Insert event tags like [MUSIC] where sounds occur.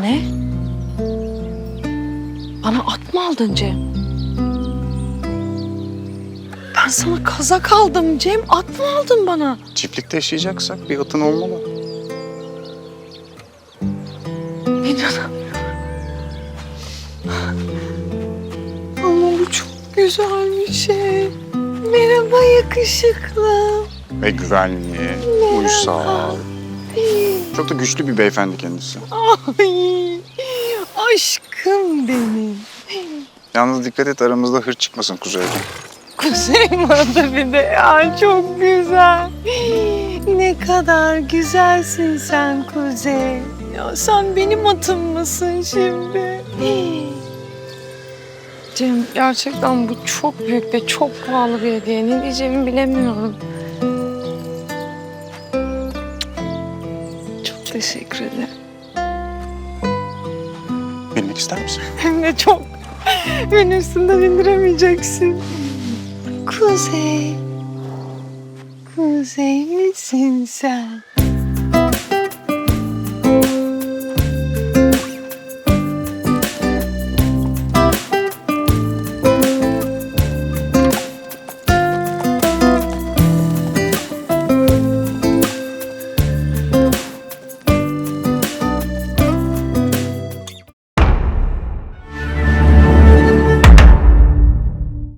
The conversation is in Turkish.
Ne? Bana at mı aldın Cem? Ben sana kazak aldım Cem. At mı aldın bana? Çiftlikte yaşayacaksak bir atın olmalı. İnanamıyorum. Ama bu çok güzel bir şey. Merhaba yakışıklı. Ve güvenli, uysal. Çok da güçlü bir beyefendi kendisi. Ay, aşkım benim. Yalnız dikkat et aramızda hır çıkmasın Kuzey'den. Kuzey Mada bir de ya çok güzel. Ne kadar güzelsin sen Kuzey. Ya sen benim atım mısın şimdi? Cem gerçekten bu çok büyük ve çok pahalı bir hediye. Ne diyeceğimi bilemiyorum. Teşekkür ederim. Bilmek ister misin? [LAUGHS] Hem de çok. Beni üstünden indiremeyeceksin. Kuzey. Kuzey misin sen?